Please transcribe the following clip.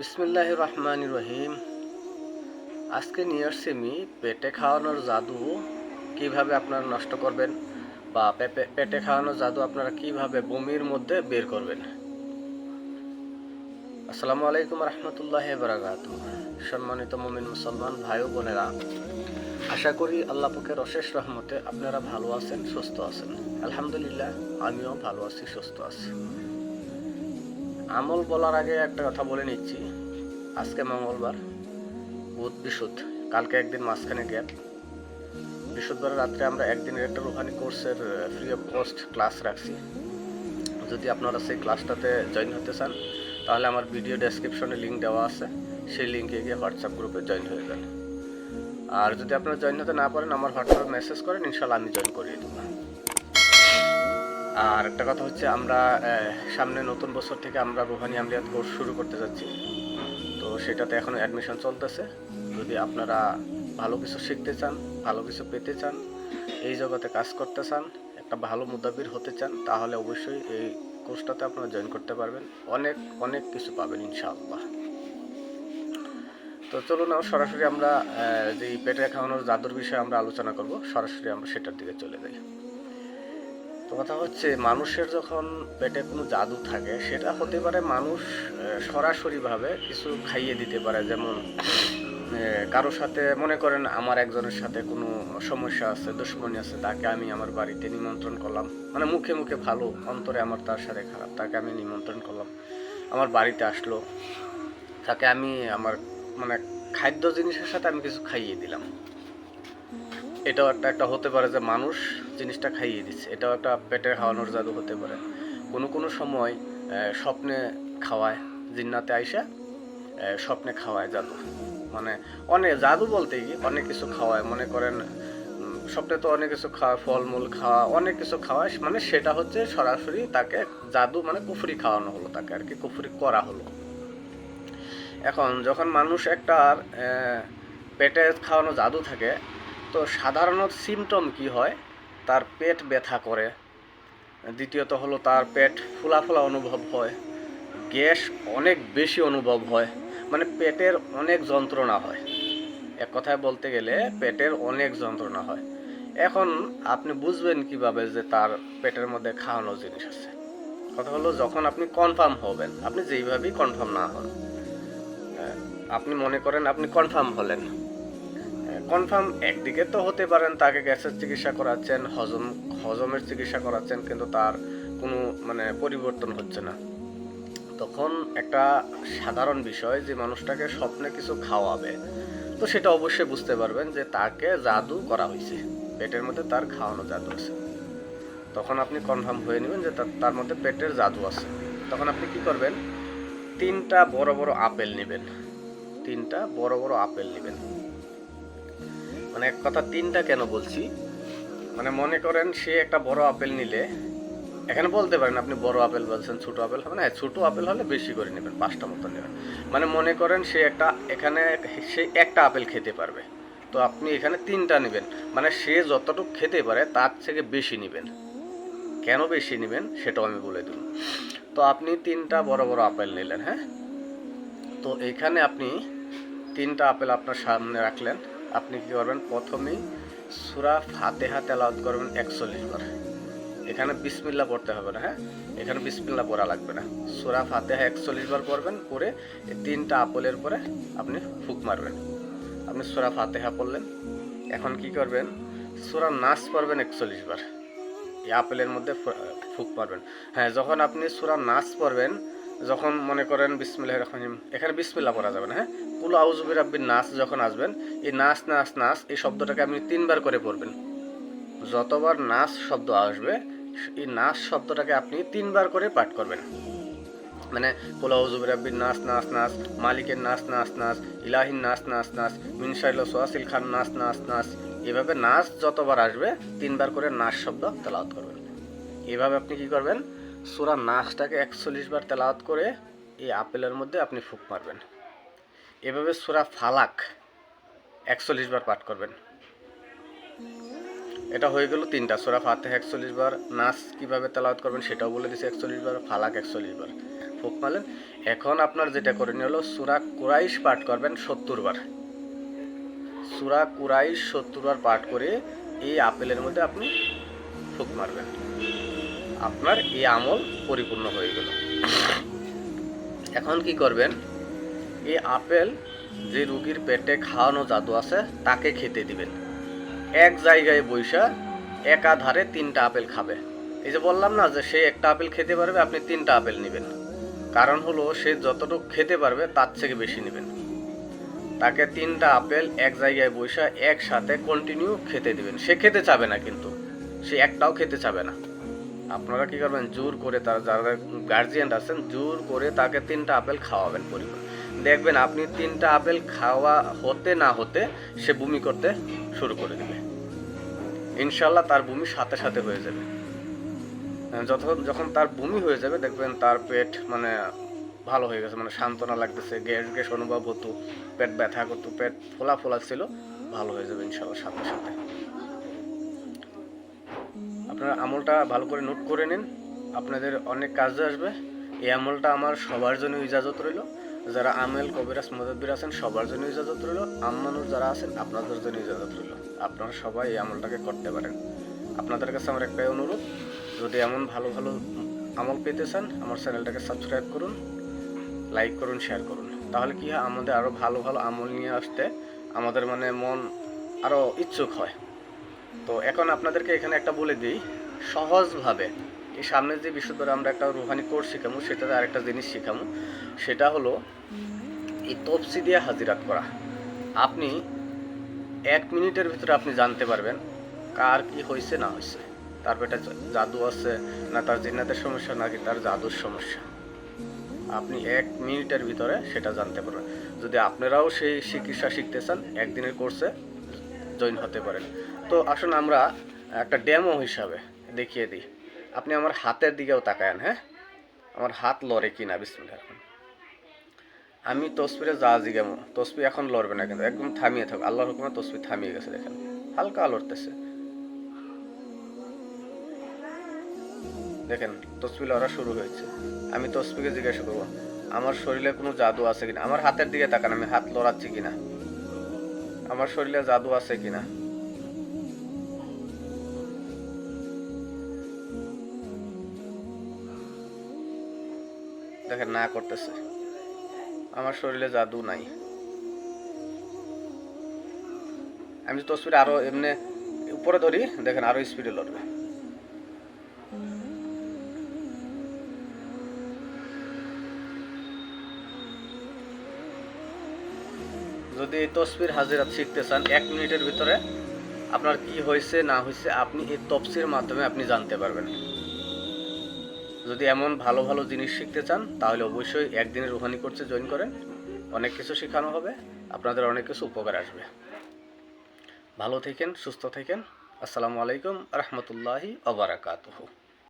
বিসমিল্লাহ রহমান রহিম। আজকে নিয়ে আসছি আমি পেটে খাওয়ানোর জাদু। কীভাবে আপনারা নষ্ট করবেন বা পেটে খাওয়ানোর জাদু আপনারা কীভাবে বমির মধ্যে বের করবেন। আসসালামু আলাইকুম রহমতুল্লাহ বারাকাত সম্মানিত মমিন মুসলমান ভাই ও বোনেরা, আশা করি আল্লাহ পাকের অশেষ রহমতে আপনারা ভালো আছেন, সুস্থ আছেন। আলহামদুলিল্লাহ, আমিও ভালো আছি, সুস্থ আছি। আমল বলার আগে একটা কথা বলে নিচ্ছি। আজকে মঙ্গলবার, বুধ বিশুদ্ধ। কালকে একদিন মাঝখানে গ্যাপ বৃহস্পতিবার রাত্রে আমরা একদিনের একটা রুহানি কোর্সের ফ্রি অফ কস্ট ক্লাস রাখছি। যদি আপনারা সেই ক্লাসটাতে জয়েন হতে চান, তাহলে আমার ভিডিও ডেসক্রিপশনে লিঙ্ক দেওয়া আছে। সেই লিঙ্কে গিয়ে হোয়াটসঅ্যাপ গ্রুপে জয়েন হয়ে যান। আর যদি আপনারা জয়েন হতে না পারেন, আমার হোয়াটসঅ্যাপে মেসেজ করেন ইনশাল্লাহ আমি জয়েন করিয়ে দেবো। আর একটা কথা হচ্ছে আমরা সামনে নতুন বছর থেকে আমরা রুহানি আমলিয়াত কোর্স শুরু করতে যাচ্ছি। তো সেটাতে এখন অ্যাডমিশন চলতেছে। যদি আপনারা ভালো কিছু শিখতে চান, ভালো কিছু পেতে চান, এই জগতে কাজ করতে চান, একটা ভালো মুদাবির হতে চান, তাহলে অবশ্যই এই কোর্সটাতে আপনারা জয়েন করতে পারবেন। অনেক অনেক কিছু পাবেন ইনশাআল্লাহ। তো চলুন সরাসরি আমরা যে পেটে খাওয়ানোর জাদুর বিষয়ে আমরা আলোচনা করব, সরাসরি আমরা সেটার দিকে চলে যাই। তো কথা হচ্ছে, মানুষের যখন পেটে কোনো জাদু থাকে, সেটা হতে পারে মানুষ সরাসরিভাবে কিছু খাইয়ে দিতে পারে। যেমন কারোর সাথে মনে করেন আমার একজনের সাথে কোনো সমস্যা আছে, দুশ্মনী আছে, তাকে আমি আমার বাড়িতে নিমন্ত্রণ করলাম। মানে মুখে মুখে ভালো, অন্তরে আমার তার সাথে খারাপ, তাকে আমি নিমন্ত্রণ করলাম। আমার বাড়িতে আসলো, তাকে আমি আমার মানে খাদ্য জিনিসের সাথে আমি কিছু খাইয়ে দিলাম। এটাও একটা একটা হতে পারে যে মানুষ জিনিসটা খাইয়ে দিচ্ছে। এটাও একটা পেটের খাওয়ানোর জাদু হতে পারে। কোনো কোনো সময় স্বপ্নে খাওয়ায়, জিন্নাতে আইসা স্বপ্নে খাওয়ায় জাদু। মানে অনেক জাদু বলতে কি? অনেক কিছু খাওয়ায়। মনে করেন স্বপ্নে তো অনেক কিছু খাওয়া ফলমূল খাওয়া অনেক কিছু খাওয়ায়। মানে সেটা হচ্ছে সরাসরি তাকে জাদু মানে কুফরি খাওয়ানো হলো তাকে আর কি, কুফরি করা হলো। এখন যখন মানুষ একটা পেটে খাওয়ানো জাদু থাকে তো সাধারণত সিমটম কি হয়? তার পেট ব্যথা করে। দ্বিতীয়ত হলো তার পেট ফোলা ফোলা অনুভব হয়। গ্যাস অনেক বেশি অনুভব হয়। মানে পেটের অনেক যন্ত্রণা হয়। এক কথায় বলতে গেলে পেটের অনেক যন্ত্রণা হয়। এখন আপনি বুঝবেন কীভাবে যে তার পেটের মধ্যে খাওয়ানো জিনিস আছে। কথা হলো যখন আপনি কনফার্ম হবেন, আপনি যেইভাবেই কনফার্ম না হন আপনি মনে করেন আপনি কনফার্ম হলেন। কনফার্ম একদিকে তো হতে পারেন, তাকে গ্যাসের চিকিৎসা করাচ্ছেন, হজম, হজমের চিকিৎসা করাচ্ছেন, কিন্তু তার কোনো মানে পরিবর্তন হচ্ছে না। তখন একটা সাধারণ বিষয় যে মানুষটাকে স্বপ্নে কিছু খাওয়াবে, তো সেটা অবশ্যই বুঝতে পারবেন যে তাকে জাদু করা হয়েছে। পেটের মধ্যে তার খাওয়ানো জাদু আছে। তখন আপনি কনফার্ম হয়ে নেবেন যে তার- মধ্যে পেটের জাদু আছে। তখন আপনি কি করবেন? তিনটা বড় বড় আপেল নেবেন। তিনটা বড় বড় আপেল নেবেন। মানে এক কথা তিনটা কেন বলছি? মানে মনে করেন সে একটা বড় আপেল নিলে এখানে বলতে পারেন আপনি বড় আপেল বলছেন ছোট আপেল হবে না হ্যাঁ, ছোট আপেল হলে বেশি করে নেবেন পাঁচটা মতো নেবেন। মানে মনে করেন সে একটা এখানে সে একটা আপেল খেতে পারবে। তো আপনি এখানে তিনটা নেবেন মানে সে যতটুকু খেতে পারে তার থেকে বেশি নেবেন। কেন বেশি নেবেন সেটাও আমি বলে দেব। তো আপনি তিনটা বড় বড় আপেল নিলেন হ্যাঁ? তো এখানে আপনি তিনটা আপেল আপনার সামনে রাখলেন। আপনি কি করবেন? প্রথমেই সুরা ফাতেহা তেলাওয়াত করবেন একচল্লিশ বার। এখানে বিসমিল্লা পড়তে হবে না হ্যাঁ? এখানে বিসমিল্লা পড়া লাগবে না। সুরা ফাতেহা একচল্লিশ বার পড়বেন পরে তিনটা আপেলের পরে আপনি ফুক মারবেন। আপনি সুরা ফাতেহা পড়লেন, এখন কি করবেন? সুরা নাচ পড়বেন একচল্লিশ বার। এই আপেলের মধ্যে ফুক মারবেন। হ্যাঁ যখন আপনি সুরা নাচ পড়বেন যখন মনে করেন বিসমিল্লাহ রহমানিম এখানে বিসমিল্লা পড়া যাবে না হ্যাঁ? কুল আউজুবির রাব্বির নাচ যখন আসবেন, এই নাচ নাচ নাচ এই শব্দটাকে আপনি তিনবার করে পড়বেন। যতবার নাচ শব্দ আসবে, এই নাচ শব্দটাকে আপনি তিনবার করে পাঠ করবেন। মানে পোলাও জুবিরাব্বির নাচ নাচ নাচ মালিকের নাচ নাচ নাচ ইলাহিন নাচ নাচ নাচ মিনসাইল সোয়াসিল খান নাচ নাচ নাচ এভাবে নাচ যতবার আসবে, তিনবার করে নাচ শব্দ তেলাওয়াত করবেন। এভাবে আপনি কি করবেন? সুরা নাচটাকে একচল্লিশ বার তেলাওয়াত করে এই আপেলের মধ্যে আপনি ফুক মারবেন। এভাবে সুরা ফালাক একচল্লিশ বার পাঠ করবেন। এটা হয়ে গেল তিনটা। সোরা ফাতে একচল্লিশ বার নাচ কীভাবে তেলাওয়াত করবেন সেটাও বলে দিছি একচল্লিশ বার, ফালাক একচল্লিশ বার। ফুক মারলেন। এখন আপনার যেটা করে নিয়ে হলো, সুরা কুরাইশ পাঠ করবেন সত্তর বার। সুরা কুরাইশ সত্তর বার পাঠ করে এই আপেলের মধ্যে আপনি ফুক মারবেন। আপনার এই আমল পরিপূর্ণ হয়ে গেল। এখন কি করবেন? এই আপেল যে রুগীর পেটে খাওয়ানো জাদু আছে, তাকে খেতে দিবেন। এক জায়গায় বৈশা একাধারে তিনটা আপেল খাবে। এই যে বললাম না যে সে একটা আপেল খেতে পারবে, আপনি তিনটা আপেল নেবেন। কারণ হলো, সে যতটুকু খেতে পারবে, তার থেকে বেশি নেবেন। তাকে তিনটা আপেল এক জায়গায় বৈশা একসাথে কন্টিনিউ খেতে দিবেন। সে খেতে চাবে না কিন্তু। সে একটাও খেতে চাবে না। আপনারা কি করবেন? জোর করে তার যারা গার্জিয়ান আছেন জোর করে তাকে তিনটা আপেল খাওয়াবেন পরিবার দেখবেন আপনি তিনটা আপেল খাওয়া হতে না হতে সে বমি করতে শুরু করে দেবে। ইনশাল্লাহ তার বমি সাথে সাথে হয়ে যাবে। আহ, যখন যখন তার বমি হয়ে যাবে দেখবেন তার পেট মানে ভালো হয়ে গেছে মানে সান্ত্বনা লাগতেছে গ্যাস গ্যাস অনুভব হতো পেট ব্যথা করতো পেট ফোলা ফোলা ছিল ভালো হয়ে যাবে ইনশাল্লাহ সাথে সাথে। আপনারা আমলটা ভালো করে নোট করে নিন। আপনাদের অনেক কাজে আসবে। এই আমলটা আমার সবার জন্য ইজাজত রইল। যারা আমেল, কবিরাজ মদবির আছেন, সবার জন্য ইজাজত রইল। আমমানুষ যারা আছেন, আপনাদের জন্য ইজাজত রইল। আপনারা সবাই এই আমলটাকে করতে পারেন। আপনাদের কাছে আমার একটাই অনুরোধ, যদি এমন ভালো ভালো আমল পেতে চান, আমার চ্যানেলটাকে সাবস্ক্রাইব করুন, লাইক করুন, শেয়ার করুন। তাহলে কি হয়, আমাদের আরও ভালো ভালো আমল নিয়ে আসতে আমাদের মানে মন আরও ইচ্ছুক হয়। তো এখন আপনাদেরকে এখানে একটা বলে দিই, সহজভাবে এই সামনে যে বিষয় আমরা একটা রুহানি কোর্স শিখামু সেটাতে আরেকটা জিনিস শিখামু সেটা হলো এই তফসি দিয়ে হাজিরাত করা। আপনি এক মিনিটের ভিতরে আপনি জানতে পারবেন কার কি হয়েছে না হয়েছে তার পেটে জাদু আছে, না তার জিন্নাতের সমস্যা, নাকি তার জাদুর সমস্যা। আপনি এক মিনিটের ভিতরে সেটা জানতে পারবেন। যদি আপনারাও সেই চিকিৎসা শিখতে চান, একদিনের কোর্সে জয়েন হতে পারেন। তো আসুন আমরা একটা ডেমো হিসাবে দেখিয়ে দিই। আপনি আমার হাতের দিকেও তাকায়েন হ্যাঁ? আমার হাত লড়ে কি না বিসমিল্লাহ এখন। আমি তসবিরে যা জিগামো তসবি এখন লড়বে না কিন্তু, একদম থামিয়ে থাকবে আল্লাহর হুকুমে তসবি থামিয়ে গেছে, দেখেন। হালকা লড়তেছে। দেখেন, তসবি লড়া শুরু হয়েছে। আমি তসবিকে জিজ্ঞাসা করব, আমার শরীরে কোনো জাদু আছে কিনা? আমার হাতের দিকে তাকান, আমি হাত লড়াচ্ছি কিনা? আমার শরীরে জাদু আছে কিনা? দেখেন, না করতেছে। আমার শরীরে জাদু নাই। আমি তসবির আরও এমনি উপরে ধরি, দেখেন, আরও স্পিডে লড়বে। যদি এই তসবির হাজিরাত শিখতে চান, এক মিনিটের ভিতরে আপনার কি হয়েছে, না হয়েছে, আপনি এই তফসির মাধ্যমে আপনি জানতে পারবেন। যদি এমন ভালো ভালো জিনিস শিখতে চান, তাহলে অবশ্যই একদিনের রুহানি কোর্সে জয়েন করেন। অনেক কিছু শেখানো হবে, আপনাদের অনেক কিছু উপকার আসবে। ভালো থেকেন, সুস্থ থেকেন। আসসালামু আলাইকুম রহমতুল্লাহি আবরাকাতুহু